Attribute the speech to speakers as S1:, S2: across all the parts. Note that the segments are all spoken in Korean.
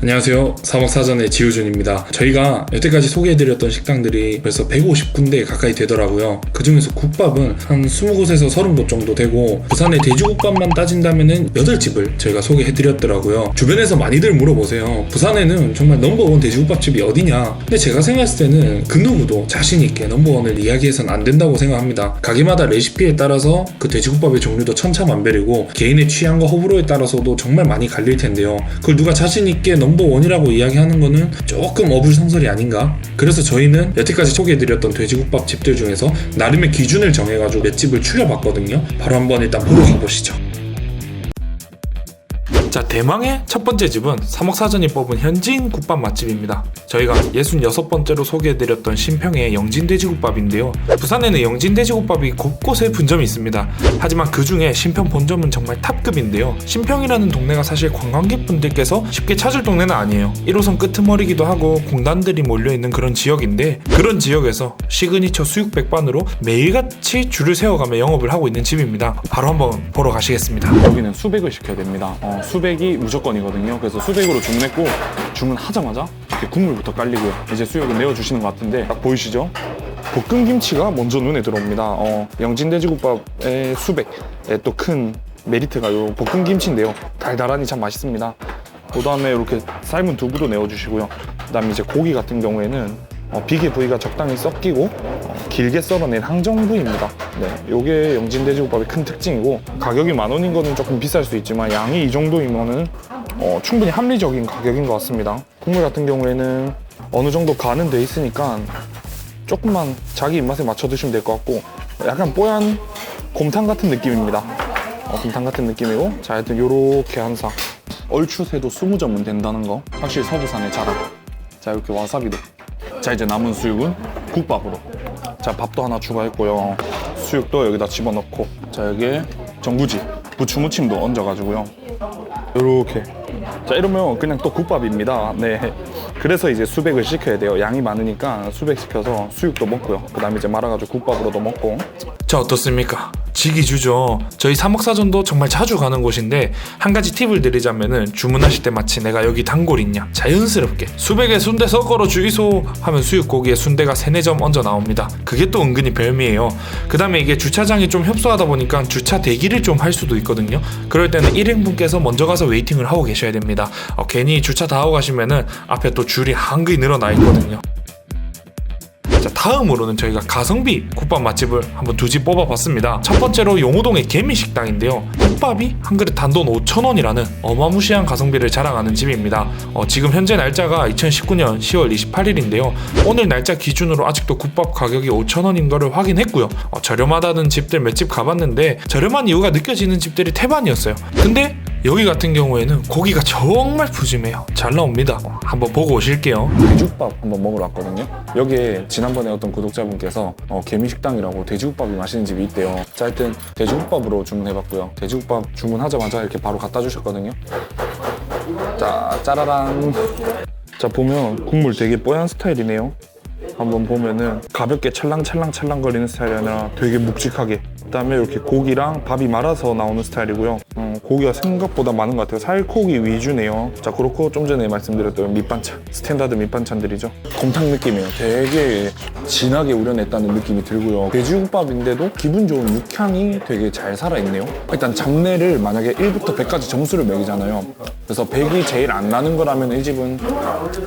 S1: 안녕하세요. 사먹사전의 지우준입니다. 저희가 여태까지 소개해드렸던 식당들이 벌써 150군데 가까이 되더라고요. 그 중에서 국밥은 한 20곳에서 30곳 정도 되고 부산의 돼지국밥만 따진다면은 8집을 저희가 소개해드렸더라고요. 주변에서 많이들 물어보세요. 부산에는 정말 넘버원 돼지국밥집이 어디냐? 근데 제가 생각했을 때는 그 누구도 자신있게 넘버원을 이야기해서는 안 된다고 생각합니다. 가게마다 레시피에 따라서 그 돼지국밥의 종류도 천차만별이고 개인의 취향과 호불호에 따라서도 정말 많이 갈릴 텐데요. 그걸 누가 자신있게 넘 버원이라고 이야기하는 거는 조금 어불성설이 아닌가? 그래서 저희는 여태까지 소개해드렸던 돼지국밥 집들 중에서 나름의 기준을 정해가지고 몇 집을 추려봤거든요. 바로 한번 일단 보러 가보시죠. 자 대망의 첫 번째 집은 사목사전이 뽑은 현지인 국밥 맛집입니다. 저희가 66번째로 소개해드렸던 신평의 영진돼지국밥인데요. 부산에는 영진돼지국밥이 곳곳에 분점이 있습니다. 하지만 그 중에 신평 본점은 정말 탑급인데요. 신평이라는 동네가 사실 관광객분들께서 쉽게 찾을 동네는 아니에요. 1호선 끄트머리기도 하고 공단들이 몰려있는 그런 지역인데 그런 지역에서 시그니처 수육 백반으로 매일같이 줄을 세워가며 영업을 하고 있는 집입니다. 바로 한번 보러 가시겠습니다.
S2: 여기는 수백을 시켜야 됩니다. 어, 수 백이 무조건이거든요. 그래서 수백으로 주문했고 주문 하자마자 이렇게 국물부터 깔리고요. 이제 수육을 내어주시는 것 같은데 딱 보이시죠? 볶은 김치가 먼저 눈에 들어옵니다. 어, 영진 돼지국밥의 수백의 또 큰 메리트가 요 볶은 김치인데요. 달달하니 참 맛있습니다. 그 다음에 이렇게 삶은 두부도 내어주시고요. 그 다음에 이제 고기 같은 경우에는 어, 비계 부위가 적당히 섞이고 어, 길게 썰어낸 항정 부위입니다. 네, 요게 영진돼지국밥의 큰 특징이고 가격이 만 원인 거는 조금 비쌀 수 있지만 양이 이 정도이면은 어, 충분히 합리적인 가격인 것 같습니다. 국물 같은 경우에는 어느 정도 간은 돼 있으니까 조금만 자기 입맛에 맞춰 드시면 될 것 같고 약간 뽀얀 곰탕 같은 느낌입니다. 어, 곰탕 같은 느낌이고 자 하여튼 요렇게 한상 얼추새도 20점은 된다는 거 확실히 서부산의 자랑 자 이렇게 와사비도 자 이제 남은 수육은 국밥으로 자 밥도 하나 추가했고요. 수육도 여기다 집어넣고. 자 여기에 전구지. 부추 무침도 얹어가지고요. 요렇게. 자 이러면 그냥 또 국밥입니다. 네. 그래서 이제 수백을 시켜야 돼요. 양이 많으니까 수백 시켜서 수육도 먹고요. 그 다음에 이제 말아가지고 국밥으로도 먹고.
S1: 자 어떻습니까? 지기 주죠. 저희 사목사전도 정말 자주 가는 곳인데 한 가지 팁을 드리자면은 주문하실 때 마치 내가 여기 단골 있냐 자연스럽게 수백에 순대 섞어로 주이소 하면 수육고기에 순대가 세네 점 얹어 나옵니다. 그게 또 은근히 별미예요. 그 다음에 이게 주차장이 좀 협소하다 보니까 주차 대기를 좀 할 수도 있거든요. 그럴 때는 1인분께서 먼저 가서 웨이팅을 하고 계셔야 됩니다. 어, 괜히 주차 다 하고 가시면은 앞에 또 줄이 한글이 늘어나 있거든요. 자, 다음으로는 저희가 가성비 국밥 맛집을 한번 두 집 뽑아봤습니다. 첫 번째로 용호동의 개미식당인데요. 국밥이 한 그릇 단돈 5,000원이라는 어마무시한 가성비를 자랑하는 집입니다. 어, 지금 현재 날짜가 2019년 10월 28일인데요. 오늘 날짜 기준으로 아직도 국밥 가격이 5,000원인 거를 확인했고요. 어, 저렴하다는 집들 몇 집 가봤는데 저렴한 이유가 느껴지는 집들이 태반이었어요. 근데 여기 같은 경우에는 고기가 정말 푸짐해요. 잘 나옵니다. 어, 한번 보고 오실게요.
S2: 돼지국밥 한번 먹으러 왔거든요. 여기에 지난번에 어떤 구독자분께서 어, 개미식당이라고 돼지국밥이 맛있는 집이 있대요. 자, 하여튼 돼지국밥으로 주문해봤고요. 돼지국밥 주문하자마자 이렇게 바로 갖다 주셨거든요. 자, 짜라란. 자, 보면 국물 되게 뽀얀 스타일이네요. 한번 보면은 가볍게 찰랑찰랑 찰랑 거리는 스타일이 아니라 되게 묵직하게 그다음에 이렇게 고기랑 밥이 말아서 나오는 스타일이고요. 음, 고기가 생각보다 많은 것 같아요. 살코기 위주네요. 자 그렇고 좀 전에 말씀드렸던 밑반찬 스탠다드 밑반찬들이죠. 곰탕 느낌이에요. 되게 진하게 우려냈다는 느낌이 들고요. 돼지국밥인데도 기분 좋은 육향이 되게 잘 살아있네요. 일단 잡내를 만약에 1부터 100까지 점수를 매기잖아요. 그래서 100이 제일 안 나는 거라면 이 집은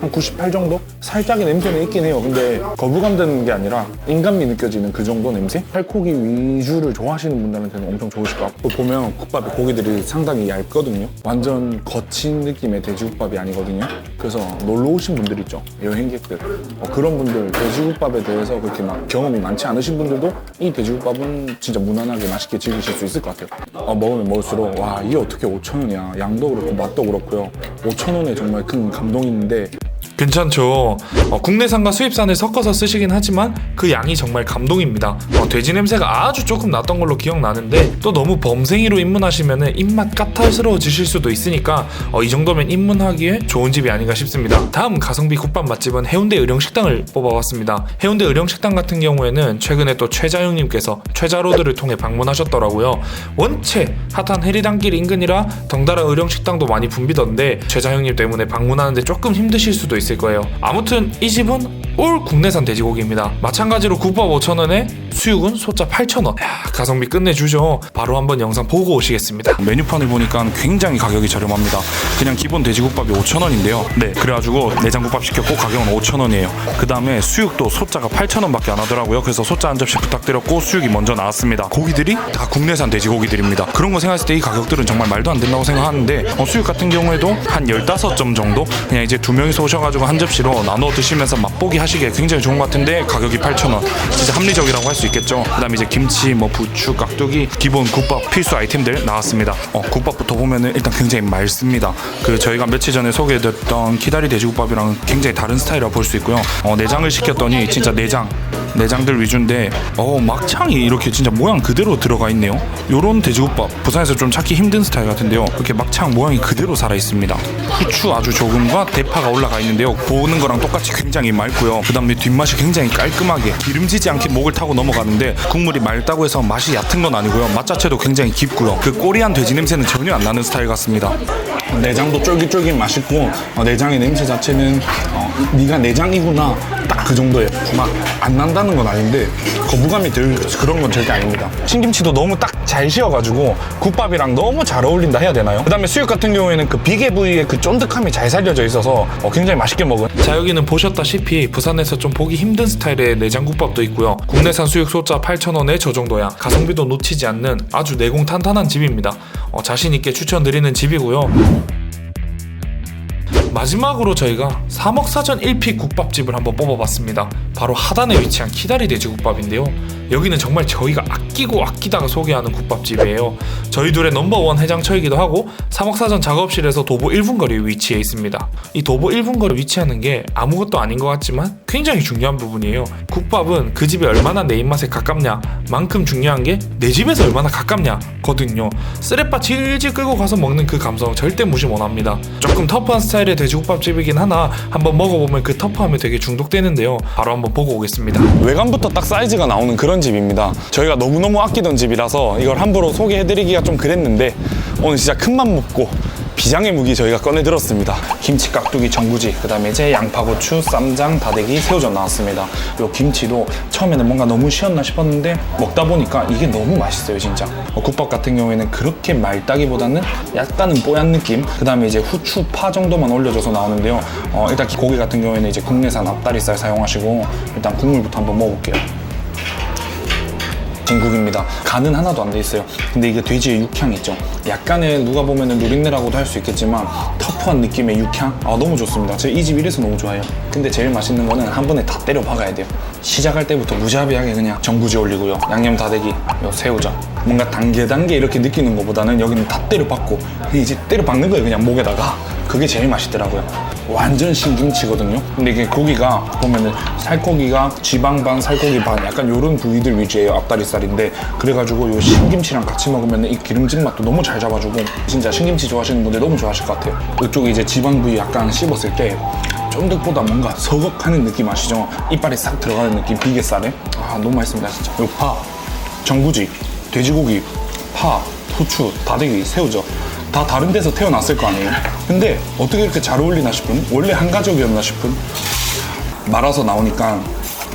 S2: 한 98 정도? 살짝의 냄새는 있긴 해요. 근데 거부감 드는 게 아니라 인간미 느껴지는 그 정도 냄새? 살코기 위주 를 좋아하시는 분들한테는 엄청 좋으실 것 같고 보면 국밥의 고기들이 상당히 얇거든요. 완전 거친 느낌의 돼지국밥이 아니거든요. 그래서 놀러 오신 분들 있죠. 여행객들. 어, 그런 분들 돼지국밥에 대해서 그렇게 막 경험이 많지 않으신 분들도 이 돼지국밥은 진짜 무난하게 맛있게 즐기실 수 있을 것 같아요. 어, 먹으면 먹을수록 와 이게 어떻게 5천 원이야. 양도 그렇고 맛도 그렇고요. 5천 원에 정말 큰 감동이 있는데
S1: 괜찮죠. 어, 국내산과 수입산을 섞어서 쓰시긴 하지만 그 양이 정말 감동입니다. 어, 돼지 냄새가 아주 조금 났던 걸로 기억나는데 또 너무 범생이로 입문하시면 입맛 까탈스러워지실 수도 있으니까 어, 이 정도면 입문하기에 좋은 집이 아닌가 싶습니다. 다음 가성비 국밥 맛집은 해운대 의령식당을 뽑아봤습니다. 해운대 의령식당 같은 경우에는 최근에 또 최자영님께서 최자로드를 통해 방문하셨더라고요. 원체 핫한 해리단길 인근이라 덩달아 의령식당도 많이 붐비던데 최자영님 때문에 방문하는데 조금 힘드실 수도 있을 거예요. 아무튼 이 집은 올 국내산 돼지고기입니다. 마찬가지로 국밥 5,000원에 수육은 소짜 8,000원. 야, 가성비 끝내주죠. 바로 한번 영상 보고 오시겠습니다.
S2: 메뉴판을 보니까 굉장히 가격이 저렴합니다. 그냥 기본 돼지국밥이 5,000원인데요. 네, 그래가지고 내장국밥 시켰고 가격은 5,000원이에요. 그 다음에 수육도 소짜가 8,000원밖에 안 하더라고요. 그래서 소짜 한 접시 부탁드렸고 수육이 먼저 나왔습니다. 고기들이 다 국내산 돼지고기들입니다. 그런 거 생각했을 때 이 가격들은 정말 말도 안 된다고 생각하는데 어, 수육 같은 경우에도 한 15점 정도 그냥 이제 두 명이서 오셔가지고 한 접시로 나눠 드시면서 맛보기 하시기에 굉장히 좋은 것 같은데 가격이 8,000원. 진짜 합리적이라고 할 수 있겠죠. 그 다음에 이제 김치, 뭐 부추, 깍두기, 기본 국밥 필수 아이템들 나왔습니다. 어, 국밥부터 보면은 일단 굉장히 맑습니다. 그 저희가 며칠 전에 소개해드렸던 기다리 돼지국밥이랑 굉장히 다른 스타일이라고 볼수 있고요. 어, 내장을 시켰더니 진짜 내장 내장들 위주인데 어 막창이 이렇게 진짜 모양 그대로 들어가 있네요. 요런 돼지국밥 부산에서 좀 찾기 힘든 스타일 같은데요. 이렇게 막창 모양이 그대로 살아 있습니다. 후추 아주 조금과 대파가 올라가 있는데요. 보는 거랑 똑같이 굉장히 맑고요. 그 다음에 뒷맛이 굉장히 깔끔하게 기름지지 않게 목을 타고 넘어가는데 국물이 맑다고 해서 맛이 얕은 건 아니고요. 맛 자체도 굉장히 깊고요. 그 꼬리한 돼지 냄새는 전혀 안 나는 스타일 같습니다. 내장도 쫄깃쫄깃 맛있고 어, 내장의 냄새 자체는 어, 네가 내장이구나 딱 그 정도예요. 막안 난다는 건 아닌데 거부감이 들 그런 건 절대 아닙니다. 신김치도 너무 딱잘 씌어가지고 국밥이랑 너무 잘 어울린다 해야 되나요? 그다음에 수육 같은 경우에는 그 비계 부위의 그 쫀득함이 잘 살려져 있어서 어, 굉장히 맛있게 먹은
S1: 자 여기는 보셨다시피 부산에서 좀 보기 힘든 스타일의 내장국밥도 있고요 국내산 수육 소자 8,000원에 저 정도야 가성비도 놓치지 않는 아주 내공 탄탄한 집입니다 어, 자신 있게 추천드리는 집이고요 마지막으로 저희가 삼억사전 1픽 국밥집을 한번 뽑아봤습니다. 바로 하단에 위치한 키다리 돼지국밥인데요. 여기는 정말 저희가 아끼고 아끼다가 소개하는 국밥집이에요. 저희 둘의 넘버원 해장처이기도 하고 삼억사전 작업실에서 도보 1분 거리에 위치해 있습니다. 이 도보 1분 거리에 위치하는 게 아무것도 아닌 것 같지만 굉장히 중요한 부분이에요. 국밥은 그 집이 얼마나 내 입맛에 가깝냐 만큼 중요한 게 내 집에서 얼마나 가깝냐 거든요. 쓰레빠 질질 끌고 가서 먹는 그 감성 절대 무시 못합니다. 조금 터프한 스타일의 돼지국밥집이긴 하나 한번 먹어보면 그 터프함에 되게 중독되는데요 바로 한번 보고 오겠습니다
S2: 외관부터 딱 사이즈가 나오는 그런 집입니다. 저희가 너무너무 아끼던 집이라서 이걸 함부로 소개해드리기가 좀 그랬는데 오늘 진짜 큰 맘 먹고 비장의 무기 저희가 꺼내들었습니다. 김치, 깍두기, 전구지, 그 다음에 이제 양파 고추, 쌈장, 다대기, 새우젓 나왔습니다. 요 김치도 처음에는 뭔가 너무 쉬었나 싶었는데 먹다 보니까 이게 너무 맛있어요, 진짜. 어, 국밥 같은 경우에는 그렇게 맑다기보다는 약간은 뽀얀 느낌. 그 다음에 이제 후추, 파 정도만 올려줘서 나오는데요. 어, 일단 고기 같은 경우에는 이제 국내산 앞다리살 사용하시고 일단 국물부터 한번 먹어볼게요. 진국입니다. 간은 하나도 안 돼 있어요. 근데 이게 돼지의 육향 있죠. 약간의 누가 보면은 누린내라고도 할 수 있겠지만 터프한 느낌의 육향. 아 너무 좋습니다. 제가 이 집 이래서 너무 좋아해요. 근데 제일 맛있는 거는 한 번에 다 때려 박아야 돼요. 시작할 때부터 무자비하게 그냥 전구지 올리고요. 양념 다대기, 요 새우젓. 뭔가 단계 단계 이렇게 느끼는 것보다는 여기는 다 때려 박고 이제 때려 박는 거예요. 그냥 목에다가. 그게 제일 맛있더라고요. 완전 신김치거든요. 근데 이게 고기가 보면은 살코기가 지방 반, 살코기 반 약간 요런 부위들 위주예요. 앞다리살인데 그래가지고 요 신김치랑 같이 먹으면 이 기름진 맛도 너무 잘 잡아주고 진짜 신김치 좋아하시는 분들 너무 좋아하실 것 같아요. 이쪽에 이제 지방 부위 약간 씹었을 때 쫀득보다 뭔가 서걱하는 느낌 아시죠? 이빨에 싹 들어가는 느낌 비계살에 아 너무 맛있습니다 진짜. 요 파, 전구지, 돼지고기, 파, 후추, 다대기, 새우젓 다 다른 데서 태어났을 거 아니에요. 근데 어떻게 이렇게 잘 어울리나 싶은 원래 한 가족이었나 싶은 말아서 나오니까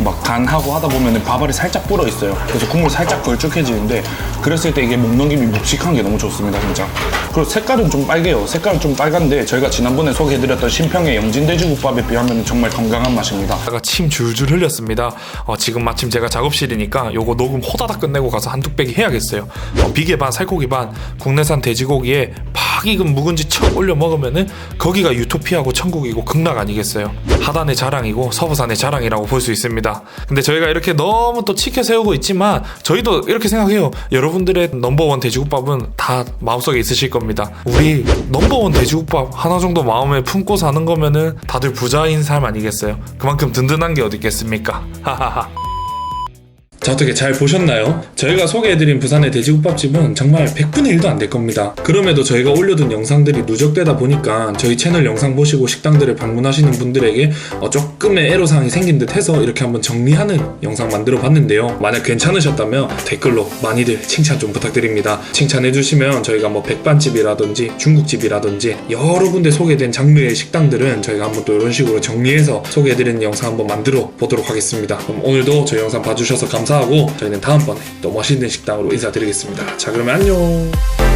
S2: 막 간하고 하다 보면 밥알이 살짝 불어 있어요. 그래서 국물 살짝 걸쭉해지는데 그랬을 때 이게 목 넘김이 묵직한 게 너무 좋습니다, 진짜. 그리고 색깔은 좀 빨개요. 색깔은 좀 빨간데 저희가 지난번에 소개해드렸던 신평의 영진 돼지국밥에 비하면 정말 건강한 맛입니다.
S1: 제가 침 줄줄 흘렸습니다. 어, 지금 마침 제가 작업실이니까 요거 녹음 호다닥 끝내고 가서 한뚝 빼기 해야겠어요. 어, 비계 반, 살코기 반, 국내산 돼지고기에
S2: 파막 익은 묵은지 척 올려 먹으면은 거기가 유토피아고 천국이고 극락 아니겠어요. 하단의 자랑이고 서부산의 자랑이라고 볼 수 있습니다. 근데 저희가 이렇게 너무 또 치켜 세우고 있지만 저희도 이렇게 생각해요. 여러분들의 넘버원 돼지국밥은 다 마음속에 있으실 겁니다. 우리 넘버원 돼지국밥 하나 정도 마음에 품고 사는 거면은 다들 부자인 삶 아니겠어요? 그만큼 든든한 게 어디 있겠습니까? 하하하. 자 어떻게 잘 보셨나요? 저희가 소개해드린 부산의 돼지국밥집은 정말 100분의 1도 안 될 겁니다. 그럼에도 저희가 올려둔 영상들이 누적되다 보니까 저희 채널 영상 보시고 식당들을 방문하시는 분들에게 어, 조금의 애로사항이 생긴 듯 해서 이렇게 한번 정리하는 영상 만들어 봤는데요. 만약 괜찮으셨다면 댓글로 많이들 칭찬 좀 부탁드립니다. 칭찬해주시면 저희가 뭐 백반집이라든지 중국집이라든지 여러 군데 소개된 장르의 식당들은 저희가 한번 또 이런 식으로 정리해서 소개해드리는 영상 한번 만들어 보도록 하겠습니다. 그럼 오늘도 저희 영상 봐주셔서 감사하고 저희는 다음번에 또 멋있는 식당으로 인사드리겠습니다. 자 그러면 안녕.